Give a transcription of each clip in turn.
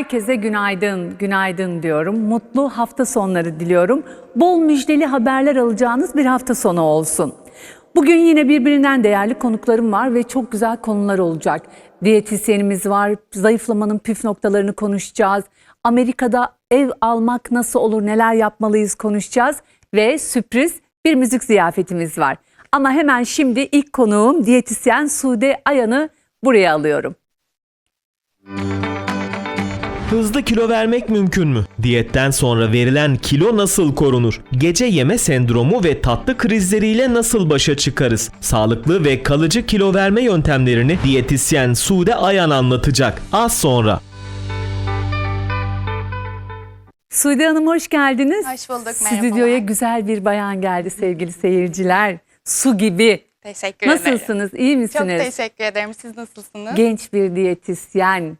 Herkese günaydın, günaydın diyorum. Mutlu hafta sonları diliyorum. Bol müjdeli haberler alacağınız bir hafta sonu olsun. Bugün yine birbirinden değerli konuklarım var ve çok güzel konular olacak. Diyetisyenimiz var, zayıflamanın püf noktalarını konuşacağız. Amerika'da ev almak nasıl olur, neler yapmalıyız konuşacağız. Ve sürpriz bir müzik ziyafetimiz var. Ama hemen şimdi ilk konuğum diyetisyen Sude Ayan'ı buraya alıyorum. Hızlı kilo vermek mümkün mü? Diyetten sonra verilen kilo nasıl korunur? Gece yeme sendromu ve tatlı krizleriyle nasıl başa çıkarız? Sağlıklı ve kalıcı kilo verme yöntemlerini diyetisyen Sude Ayan anlatacak. Az sonra. Sude Hanım hoş geldiniz. Hoş bulduk, Stüdyoya merhabalar. güzel bir bayan geldi sevgili seyirciler. Su gibi. Teşekkür ederim. Nasılsınız? İyi Çok misiniz? teşekkür ederim. Siz nasılsınız? Genç bir diyetisyen.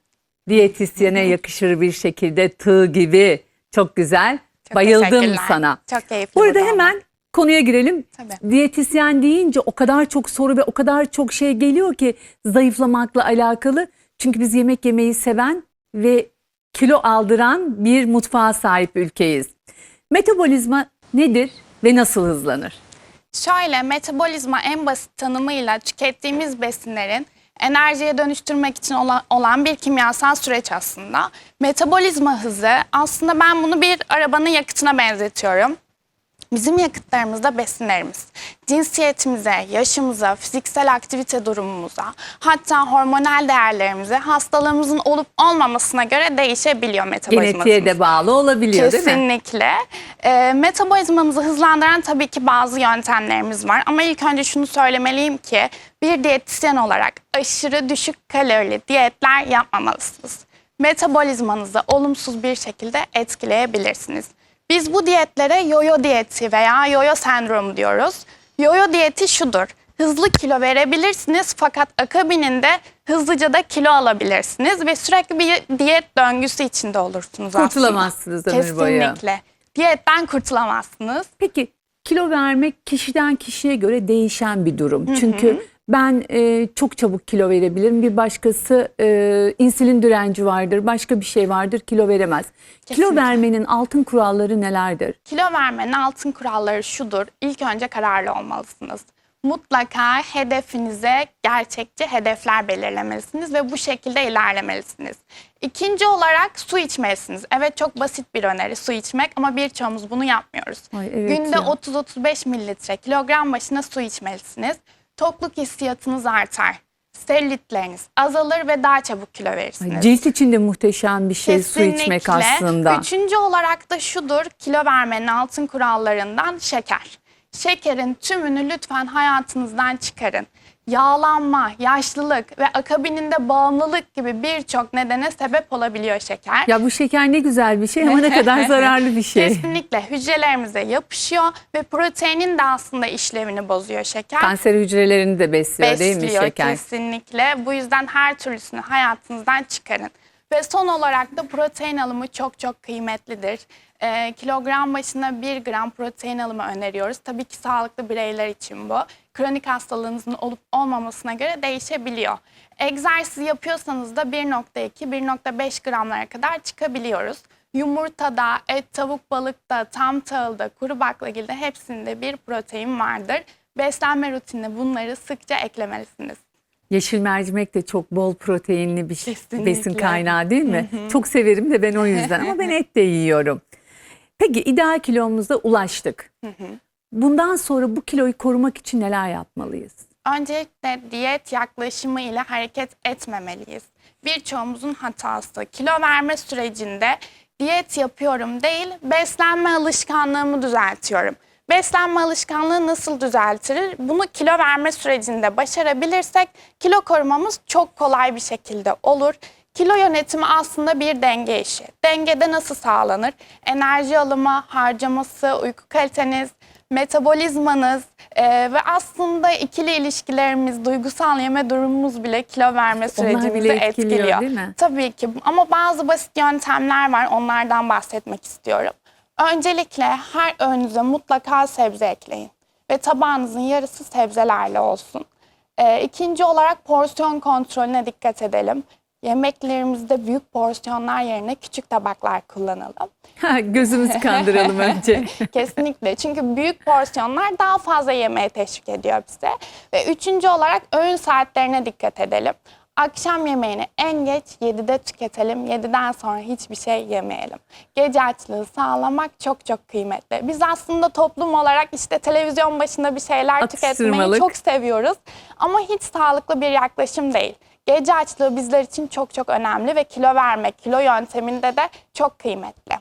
Diyetisyene yakışır bir şekilde tığ gibi. Çok güzel. Çok Bayıldım teşekkürler. sana. Çok keyifli. Bu burada olmak. hemen konuya girelim. Tabii. Diyetisyen deyince o kadar çok soru ve o kadar çok şey geliyor ki zayıflamakla alakalı. Çünkü biz yemek yemeyi seven ve kilo aldıran bir mutfağa sahip ülkeyiz. Metabolizma nedir ve nasıl hızlanır? Şöyle metabolizma en basit tanımıyla tükettiğimiz besinlerin enerjiye dönüştürmek için olan, bir kimyasal süreç aslında. Metabolizma hızı aslında ben bunu bir arabanın yakıtına benzetiyorum. Bizim yakıtlarımızda besinlerimiz cinsiyetimize, yaşımıza, fiziksel aktivite durumumuza, hatta hormonal değerlerimize, hastalığımızın olup olmamasına göre değişebiliyor metabolizmamız. Genetiğe de bağlı olabiliyor değil mi? Kesinlikle. Ee, metabolizmamızı hızlandıran tabii ki bazı yöntemlerimiz var. Ama ilk önce şunu söylemeliyim ki bir diyetisyen olarak aşırı düşük kalorili diyetler yapmamalısınız. Metabolizmanızı olumsuz bir şekilde etkileyebilirsiniz. Biz bu diyetlere yoyo diyeti veya yoyo sendromu diyoruz. Yoyo diyeti şudur. Hızlı kilo verebilirsiniz fakat akabininde hızlıca da kilo alabilirsiniz ve sürekli bir diyet döngüsü içinde olursunuz aslında. Kurtulamazsınız ömür boyu. Kesinlikle. Diyetten kurtulamazsınız. Peki kilo vermek kişiden kişiye göre değişen bir durum. Çünkü ben e, çok çabuk kilo verebilirim. Bir başkası e, insülin direnci vardır, başka bir şey vardır kilo veremez. Kilo Kesinlikle. vermenin altın kuralları nelerdir? Kilo vermenin altın kuralları şudur. İlk önce kararlı olmalısınız. Mutlaka hedefinize gerçekçi hedefler belirlemelisiniz ve bu şekilde ilerlemelisiniz. İkinci olarak su içmelisiniz. Evet çok basit bir öneri su içmek ama birçoğumuz bunu yapmıyoruz. Ay, evet Günde ya. 30-35 mililitre kilogram başına su içmelisiniz. Tokluk hissiyatınız artar. Selülitleriniz azalır ve daha çabuk kilo verirsiniz. Ay, Cilt için de muhteşem bir şey su içmek Kesinlikle. aslında. Üçüncü olarak da şudur kilo vermenin altın kurallarından şeker. Şekerin tümünü lütfen hayatınızdan çıkarın. Yağlanma, yaşlılık ve akabininde bağımlılık gibi birçok nedene sebep olabiliyor şeker. Ya bu şeker ne güzel bir şey ama ne kadar zararlı bir şey. Kesinlikle hücrelerimize yapışıyor ve proteinin de aslında işlevini bozuyor şeker. Kanser hücrelerini de besliyor, değil mi Besliyor şeker? kesinlikle. Bu yüzden her türlüsünü hayatınızdan çıkarın. Ve son olarak da protein alımı çok çok kıymetlidir. Ee, kilogram başına 1 gram protein alımı öneriyoruz. Tabii ki sağlıklı bireyler için bu. Kronik hastalığınızın olup olmamasına göre değişebiliyor. Egzersiz yapıyorsanız da 1.2-1.5 gramlara kadar çıkabiliyoruz. Yumurtada, et, tavuk, balıkta, tam tahılda, kuru baklagilde hepsinde bir protein vardır. Beslenme rutinine bunları sıkça eklemelisiniz. Yeşil mercimek de çok bol proteinli bir şey- Kesinlikle. besin kaynağı değil mi? Çok severim de ben o yüzden ama ben et de yiyorum. Peki ideal kilomuza ulaştık. Bundan sonra bu kiloyu korumak için neler yapmalıyız? Öncelikle diyet yaklaşımı ile hareket etmemeliyiz. Birçoğumuzun hatası kilo verme sürecinde diyet yapıyorum değil, beslenme alışkanlığımı düzeltiyorum. Beslenme alışkanlığı nasıl düzeltilir? Bunu kilo verme sürecinde başarabilirsek kilo korumamız çok kolay bir şekilde olur. Kilo yönetimi aslında bir denge işi. Dengede nasıl sağlanır? Enerji alımı, harcaması, uyku kaliteniz, metabolizmanız e, ve aslında ikili ilişkilerimiz, duygusal yeme durumumuz bile kilo verme sürecimizi bile etkiliyor, etkiliyor. değil mi? Tabii ki ama bazı basit yöntemler var onlardan bahsetmek istiyorum. Öncelikle her öğünüze mutlaka sebze ekleyin ve tabağınızın yarısı sebzelerle olsun. E, ikinci olarak porsiyon kontrolüne dikkat edelim. Yemeklerimizde büyük porsiyonlar yerine küçük tabaklar kullanalım. Gözümüzü kandıralım önce. Kesinlikle. Çünkü büyük porsiyonlar daha fazla yemeğe teşvik ediyor bize. Ve üçüncü olarak öğün saatlerine dikkat edelim. Akşam yemeğini en geç 7'de tüketelim. 7'den sonra hiçbir şey yemeyelim. Gece açlığı sağlamak çok çok kıymetli. Biz aslında toplum olarak işte televizyon başında bir şeyler tüketmeyi çok seviyoruz. Ama hiç sağlıklı bir yaklaşım değil. Gece açlığı bizler için çok çok önemli ve kilo vermek, kilo yönteminde de çok kıymetli.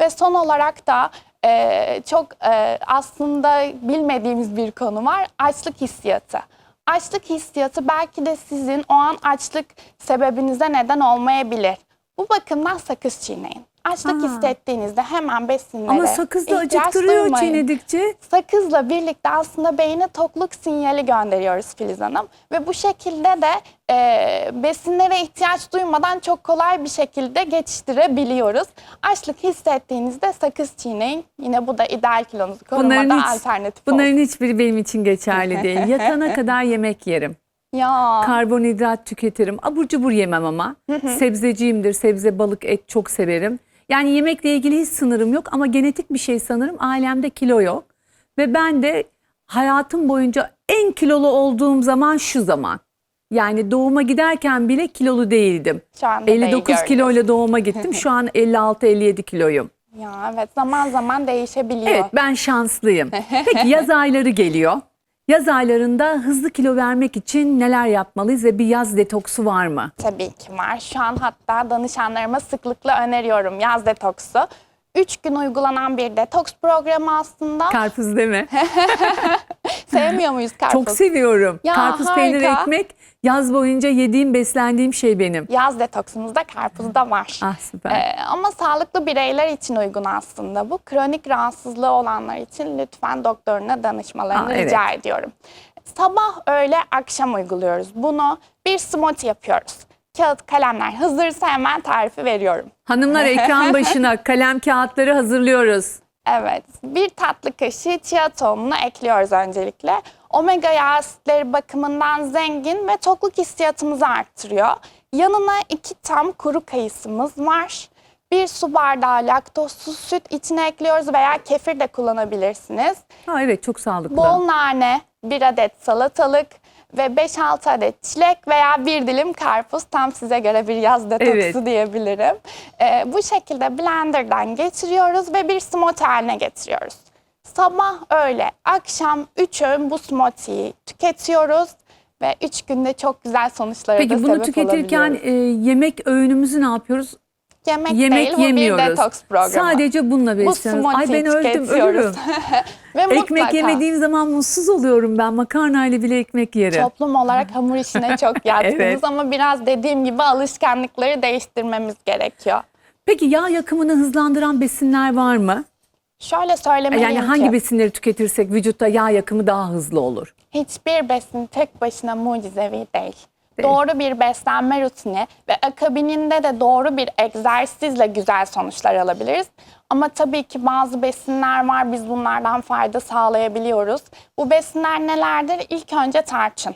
Ve son olarak da e, çok e, aslında bilmediğimiz bir konu var. Açlık hissiyatı. Açlık hissiyatı belki de sizin o an açlık sebebinize neden olmayabilir. Bu bakımdan sakız çiğneyin. Açlık Ha. hissettiğinizde hemen besinlere Ama sakız da acıktırıyor duymayın. çiğnedikçe. Sakızla birlikte aslında beyine tokluk sinyali gönderiyoruz Filiz Hanım. Ve bu şekilde de e, besinlere ihtiyaç duymadan çok kolay bir şekilde geçiştirebiliyoruz. Açlık hissettiğinizde sakız çiğneyin. Yine bu da ideal kilonuzu korumada alternatif bunların olsun. hiçbiri benim için geçerli değil. Yatana kadar yemek yerim. Ya Karbonhidrat tüketirim. Abur cubur yemem ama. Sebzeciyimdir. Sebze, balık, et çok severim. Yani yemekle ilgili hiç sınırım yok ama genetik bir şey sanırım. Ailemde kilo yok. Ve ben de hayatım boyunca en kilolu olduğum zaman şu zaman. Yani doğuma giderken bile kilolu değildim. şu anda 59 değil kiloyla doğuma gittim. Şu an 56-57 kiloyum. Ya evet zaman zaman değişebiliyor. Evet ben şanslıyım. Peki yaz ayları geliyor. Yaz aylarında hızlı kilo vermek için neler yapmalıyız ve bir yaz detoksu var mı? Tabii ki var. Şu an hatta danışanlarıma sıklıkla öneriyorum yaz detoksu. 3 gün uygulanan bir detoks programı aslında. Karpuz deme. Sevmiyor muyuz karpuz? Çok seviyorum. Ya, Karpuz peynir harika. ekmek yaz boyunca yediğim beslendiğim şey benim. Yaz detoksumuzda karpuz da var. Ah süper. Ee, ama sağlıklı bireyler için uygun aslında bu. Kronik rahatsızlığı olanlar için lütfen doktoruna danışmalarını Aa, evet. rica ediyorum. Sabah, öğle, akşam uyguluyoruz. Bunu bir smoothie yapıyoruz. Kağıt, kalemler hazırsa hemen tarifi veriyorum. Hanımlar ekran başına kalem kağıtları hazırlıyoruz. Evet, bir tatlı kaşığı chia tohumunu ekliyoruz öncelikle. Omega yağ asitleri bakımından zengin ve tokluk hissiyatımızı arttırıyor. Yanına iki tam kuru kayısımız var. Bir su bardağı laktozsuz süt içine ekliyoruz veya kefir de kullanabilirsiniz. Ha evet çok sağlıklı. Bol nane, bir adet salatalık ve 5-6 adet çilek veya bir dilim karpuz tam size göre bir yaz detoksu Evet. diyebilirim. Ee, bu şekilde blenderdan geçiriyoruz ve bir smoothie haline getiriyoruz. Sabah, öğle, akşam 3 öğün bu smoothie'yi tüketiyoruz ve 3 günde çok güzel sonuçlara da Peki bunu sebep tüketirken e, yemek öğünümüzü ne yapıyoruz? Yemek, Yemek değil bu bir yemiyoruz. detoks programı. Sadece bununla bu besleniyoruz. Ay ben öldüm ölürüm. ve Ekmek mutlaka- yemediğim zaman mutsuz oluyorum ben. Makarnayla bile ekmek yerim. Toplum olarak hamur işine çok yatkınız Evet. ama biraz dediğim gibi alışkanlıkları değiştirmemiz gerekiyor. Peki yağ yakımını hızlandıran besinler var mı? Şöyle söylemeliyim Yani ki hangi besinleri tüketirsek vücutta yağ yakımı daha hızlı olur? hiçbir besin tek başına mucizevi değil. Doğru bir beslenme rutini ve akabininde de doğru bir egzersizle güzel sonuçlar alabiliriz. Ama tabii ki bazı besinler var biz bunlardan fayda sağlayabiliyoruz. Bu besinler nelerdir? İlk önce tarçın.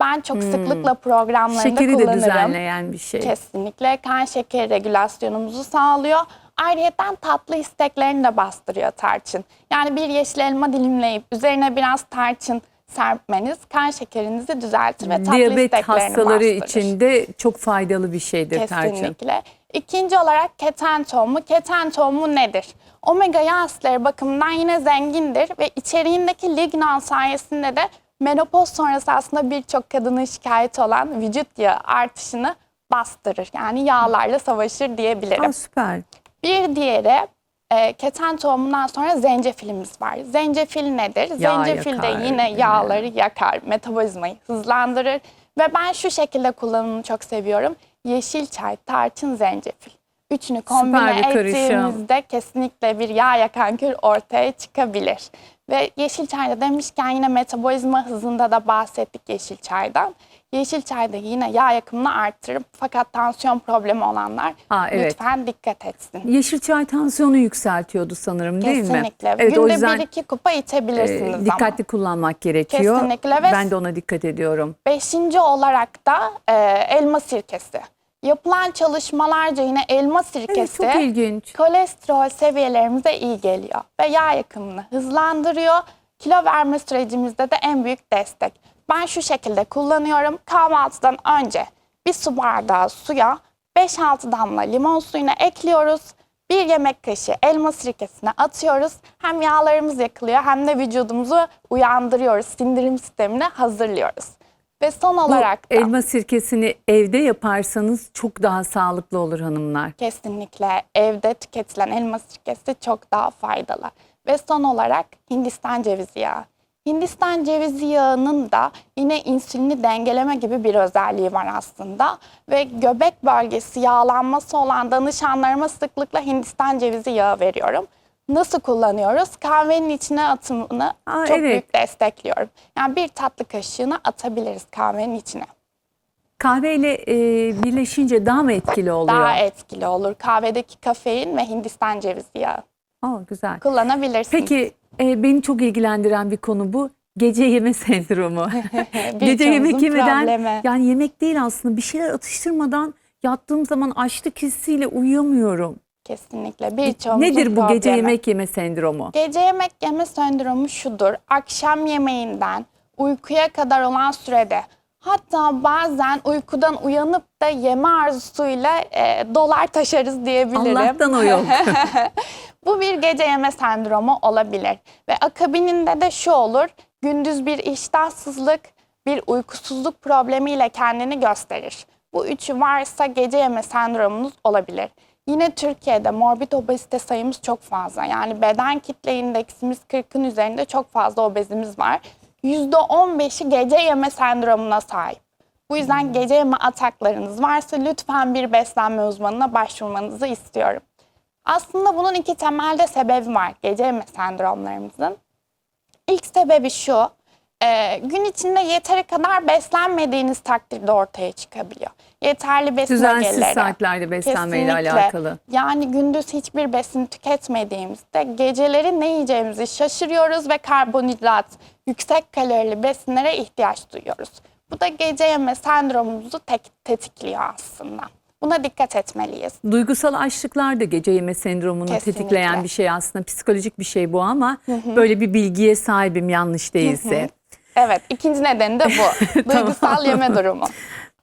Ben çok sıklıkla programlarında Hmm. Şekeri de kullanırım. düzenleyen bir şey. Kesinlikle kan şekeri regülasyonumuzu sağlıyor. Ayrıyeten tatlı isteklerini de bastırıyor tarçın. Yani bir yeşil elma dilimleyip üzerine biraz tarçın serpmeniz kan şekerinizi düzeltir ve tatlı Diyabet hastaları bastırır. için de çok faydalı bir şeydir tarçın. Kesinlikle. İkinci olarak keten tohumu. Keten tohumu nedir? Omega yağ asitleri bakımından yine zengindir ve içeriğindeki lignan sayesinde de menopoz sonrası aslında birçok kadının şikayeti olan vücut yağı artışını bastırır. Yani yağlarla savaşır diyebilirim. Aa, süper. Bir diğeri e, keten tohumundan sonra zencefilimiz var. Zencefil nedir? Yağ Zencefil de yakar, yine değil mi? yağları yakar, metabolizmayı hızlandırır. Ve ben şu şekilde kullanımını çok seviyorum. Yeşil çay, tarçın, zencefil. Üçünü kombine bir karışım. ettiğimizde kesinlikle bir yağ yakan kür ortaya çıkabilir. Ve yeşil çayda demişken yine metabolizma hızında da bahsettik yeşil çaydan. Yeşil çay da yine yağ yakımını arttırır. Fakat tansiyon problemi olanlar Aa, evet. lütfen dikkat etsin. Yeşil çay tansiyonu yükseltiyordu sanırım değil mi? Kesinlikle. Evet Günde o yüzden bir iki kupa içebilirsiniz e, ama. dikkatli kullanmak gerekiyor. Kesinlikle ve- Ben de ona dikkat ediyorum. Beşinci olarak da e, elma sirkesi. Yapılan çalışmalarca yine elma Evet, sirkesi çok ilginç. kolesterol seviyelerimize iyi geliyor ve yağ yakımını hızlandırıyor. Kilo verme sürecimizde de en büyük destek. Ben şu şekilde kullanıyorum. Kahvaltıdan önce bir su bardağı suya 5-6 damla limon suyunu ekliyoruz. Bir yemek kaşığı elma sirkesine atıyoruz. Hem yağlarımız yakılıyor hem de vücudumuzu uyandırıyoruz. Sindirim sistemini hazırlıyoruz. Ve son olarak da elma sirkesini evde yaparsanız çok daha sağlıklı olur hanımlar. Kesinlikle evde tüketilen elma sirkesi çok daha faydalı. Ve son olarak Hindistan cevizi yağı. Hindistan cevizi yağının da yine insülini dengeleme gibi bir özelliği var aslında. Ve göbek bölgesi yağlanması olan danışanlarıma sıklıkla Hindistan cevizi yağı veriyorum. Nasıl kullanıyoruz? Kahvenin içine atımını Aa, çok evet. büyük destekliyorum. Yani bir tatlı kaşığını atabiliriz kahvenin içine. Kahveyle e, birleşince daha mı etkili oluyor? Daha etkili olur. Kahvedeki kafein ve Hindistan cevizi yağı. Aa, güzel. kullanabilirsiniz. Peki e, beni çok ilgilendiren bir konu bu. Gece yeme sendromu. Gece yemek yemeden problemi. yani yemek değil aslında bir şeyler atıştırmadan yattığım zaman açlık hissiyle uyuyamıyorum. Kesinlikle birçoğumuzun Nedir bu gece problemi. yemek yeme sendromu? Gece yemek yeme sendromu şudur. Akşam yemeğinden uykuya kadar olan sürede hatta bazen uykudan uyanıp da yeme arzusuyla e, dolar taşarız diyebilirim. Allah'tan o yok. Bu bir gece yeme sendromu olabilir. Ve akabininde de şu olur. Gündüz bir iştahsızlık, bir uykusuzluk problemiyle kendini gösterir. Bu üçü varsa gece yeme sendromunuz olabilir. Yine Türkiye'de morbid obezite sayımız çok fazla. Yani beden kitle indeksimiz 40'ın üzerinde çok fazla obezimiz var. %15'i gece yeme sendromuna sahip. Bu yüzden gece yeme ataklarınız varsa lütfen bir beslenme uzmanına başvurmanızı istiyorum. Aslında bunun iki temelde sebebi var gece yeme sendromlarımızın. İlk sebebi şu, e, gün içinde yeteri kadar beslenmediğiniz takdirde ortaya çıkabiliyor. Yeterli besin Düzensiz ögeleri. saatlerde beslenmeyle Kesinlikle. alakalı. Yani gündüz hiçbir besin tüketmediğimizde geceleri ne yiyeceğimizi şaşırıyoruz ve karbonhidrat, yüksek kalorili besinlere ihtiyaç duyuyoruz. Bu da gece yeme sendromumuzu tek- tetikliyor aslında. Buna dikkat etmeliyiz. Duygusal açlıklar da gece yeme sendromunu Kesinlikle. tetikleyen bir şey aslında. Psikolojik bir şey bu ama böyle bir bilgiye sahibim yanlış değilse. Evet, ikinci nedeni de bu. Duygusal yeme durumu.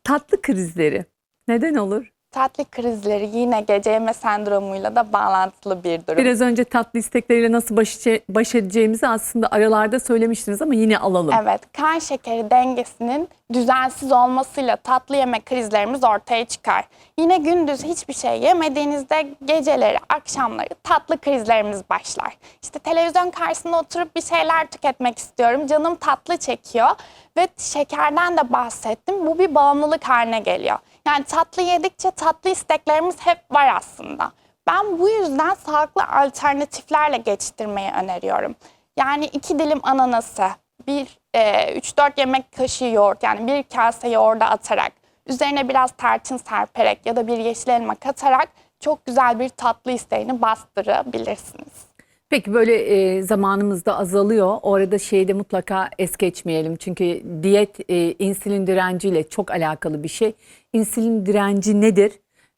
Tatlı krizleri neden olur? Tatlı krizleri yine gece yeme sendromuyla da bağlantılı bir durum. Biraz önce tatlı istekleriyle nasıl baş, baş edeceğimizi aslında aralarda söylemiştiniz ama yine alalım. Evet, kan şekeri dengesinin düzensiz olmasıyla tatlı yeme krizlerimiz ortaya çıkar. Yine gündüz hiçbir şey yemediğinizde geceleri, akşamları tatlı krizlerimiz başlar. İşte televizyon karşısında oturup bir şeyler tüketmek istiyorum, canım tatlı çekiyor ve şekerden de bahsettim. Bu bir bağımlılık haline geliyor. Yani tatlı yedikçe tatlı isteklerimiz hep var aslında. Ben bu yüzden sağlıklı alternatiflerle geçiştirmeyi öneriyorum. Yani iki dilim ananası, bir e, 3-4 yemek kaşığı yoğurt yani bir kase yoğurda atarak, üzerine biraz tarçın serperek ya da bir yeşil elma katarak çok güzel bir tatlı isteğini bastırabilirsiniz. Peki böyle e, zamanımız da azalıyor. Orada şeyi de mutlaka es geçmeyelim. Çünkü diyet e, insülin direnciyle çok alakalı bir şey. İnsülin direnci nedir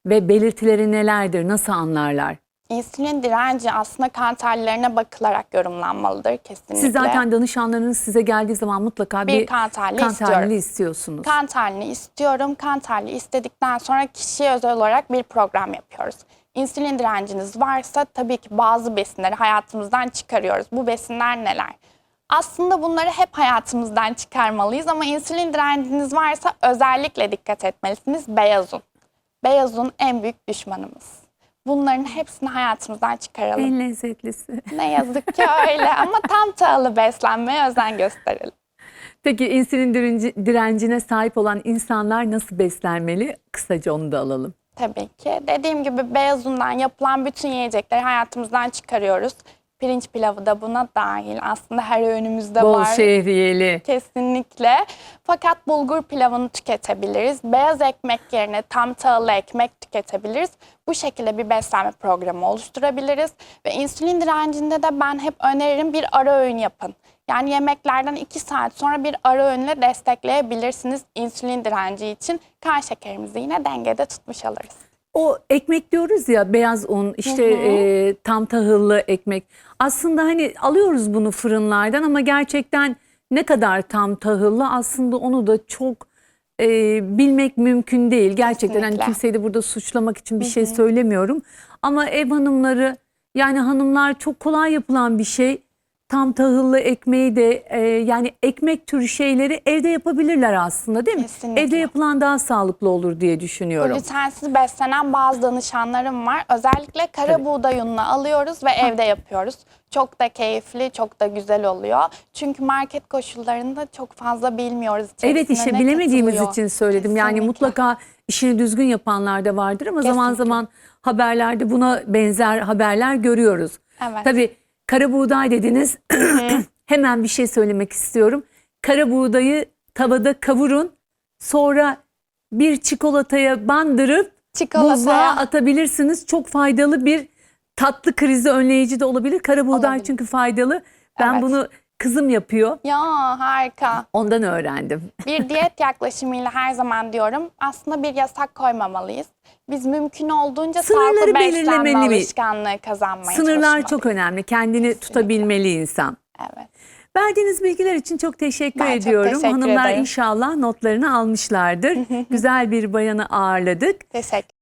ve belirtileri nelerdir? Nasıl anlarlar? İnsülin direnci aslında kan tahlillerine bakılarak yorumlanmalıdır kesinlikle. Siz zaten danışanlarınız size geldiği zaman mutlaka bir, Bir kan tahlili istiyorsunuz. Kan tahlili istiyorum. Kan tahlili istedikten sonra kişiye özel olarak bir program yapıyoruz. İnsülin direnciniz varsa tabii ki bazı besinleri hayatımızdan çıkarıyoruz. Bu besinler neler? Aslında bunları hep hayatımızdan çıkarmalıyız ama insülin direnciniz varsa özellikle dikkat etmelisiniz. Beyaz un. Beyaz un en büyük düşmanımız. Bunların hepsini hayatımızdan çıkaralım. En lezzetlisi. Ne yazık ki öyle ama tam tahıllı beslenmeye özen gösterelim. Peki insülin direnci, direncine sahip olan insanlar nasıl beslenmeli? Kısaca onu da alalım. Tabii ki. Dediğim gibi beyaz undan yapılan bütün yiyecekleri hayatımızdan çıkarıyoruz. Pirinç pilavı da buna dahil. Aslında her öğünümüzde Bol var. şehriyeli. Kesinlikle. Fakat bulgur pilavını tüketebiliriz. Beyaz ekmek yerine tam tahıllı ekmek tüketebiliriz. Bu şekilde bir beslenme programı oluşturabiliriz. Ve insülin direncinde de ben hep öneririm bir ara öğün yapın. Yani yemeklerden 2 saat sonra bir ara öğünle destekleyebilirsiniz insülin direnci için. Kan şekerimizi yine dengede tutmuş oluruz. O ekmek diyoruz ya beyaz un işte e, tam tahıllı ekmek. Aslında hani alıyoruz bunu fırınlardan ama gerçekten ne kadar tam tahıllı aslında onu da çok e, bilmek mümkün değil. Gerçekten hani Kesinlikle. kimseyi de burada suçlamak için bir şey söylemiyorum. Ama ev hanımları yani hanımlar çok kolay yapılan bir şey. Tam tahıllı ekmeği de e, yani ekmek türü şeyleri evde yapabilirler aslında değil mi? Kesinlikle. Evde yapılan daha sağlıklı olur diye düşünüyorum. Glutensiz beslenen bazı danışanlarım var. Özellikle kara Tabii. buğday ununu alıyoruz ve evde yapıyoruz. Çok da keyifli, çok da güzel oluyor. Çünkü market koşullarında çok fazla bilmiyoruz. Evet işte bilemediğimiz katılıyor. için söyledim. Yani Kesinlikle. mutlaka işini düzgün yapanlar da vardır ama zaman Kesinlikle. zaman haberlerde buna benzer haberler görüyoruz. Evet. Tabii kara buğday dediniz. Hemen bir şey söylemek istiyorum. Kara buğdayı tavada kavurun. Sonra bir çikolataya bandırıp Çikolataya. buzluğa atabilirsiniz. Çok faydalı bir tatlı krizi önleyici de olabilir. Kara buğday Olabilir. çünkü faydalı. Ben Evet. bunu kızım yapıyor. Ya harika. Ondan öğrendim. Bir diyet yaklaşımıyla her zaman diyorum aslında bir yasak koymamalıyız. Biz mümkün olduğunca Sınırları belirlemeli alışkanlığı kazanmaya Sınırlar çok önemli. Kendini tutabilmeli insan. Evet. Verdiğiniz bilgiler için çok teşekkür Ben çok ediyorum. teşekkür Hanımlar ederim. inşallah notlarını almışlardır. Güzel bir bayanı ağırladık. Teşekkür